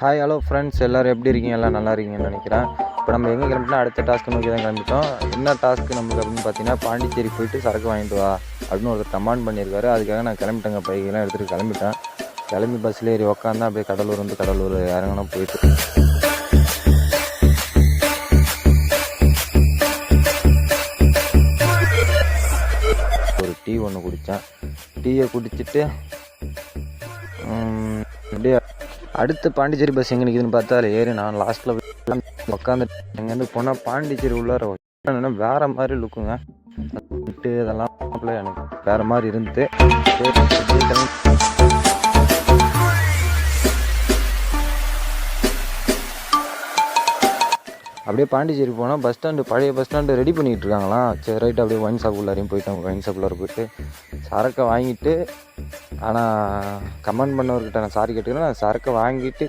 Hi hello friends எல்லோரும் எப்படி இருக்கீங்க? எல்லாம் நல்லா இருக்கீங்கன்னு நினைக்கிறேன். இப்போ நம்ம எங்கே கிளம்பினா அடுத்த டாஸ்க்கு நோக்கி தான் கிளம்பிட்டோம். என்ன டாஸ்க் நமக்கு அப்படின்னு பார்த்தீங்கன்னா பாண்டிச்சேரி போயிட்டு சரக்கு வாங்கிட்டு வா அப்படின்னு ஒருத்தர் கமாண்ட் பண்ணியிருக்காரு. அதுக்காக நான் கிளம்பிட்டேங்க. பைக்கெல்லாம் எடுத்துகிட்டு கிளம்பிட்டேன். கிளம்பி பஸ்ஸில் ஏறி உக்காந்தா அப்படியே கடலூர் வந்து கடலூர் இறங்கினா போயிட்டு. ஒரு டீ ஒன்று குடித்தேன் டீயை குடிச்சிட்டு அடுத்து பாண்டிச்சேரி பஸ் எங்கே நிற்குதுன்னு பார்த்தா ஏறி நான் லாஸ்ட்டில் உட்காந்து இங்கேருந்து போனால் பாண்டிச்சேரி உள்ளார வேறு மாதிரி லுக்குங்க விட்டு இதெல்லாம் எனக்கு வேறு மாதிரி இருந்தது அப்படியே பாண்டிச்சேரி போனால் பஸ் ஸ்டாண்டு பழைய பஸ் ஸ்டாண்டு ரெடி பண்ணிகிட்டு இருக்காங்களாம் சரி ரைட்டு அப்படியே ஒயின் ஷாப் உள்ளாரையும் போயிட்டோம். ஒயின் ஷாப் உள்ளார போயிட்டு சரக்கை வாங்கிட்டு ஆனால் கமெண்ட் பண்ணவர்கிட்ட நான் சாரி கேட்டுக்கிறேன். நான் சரக்கை வாங்கிட்டு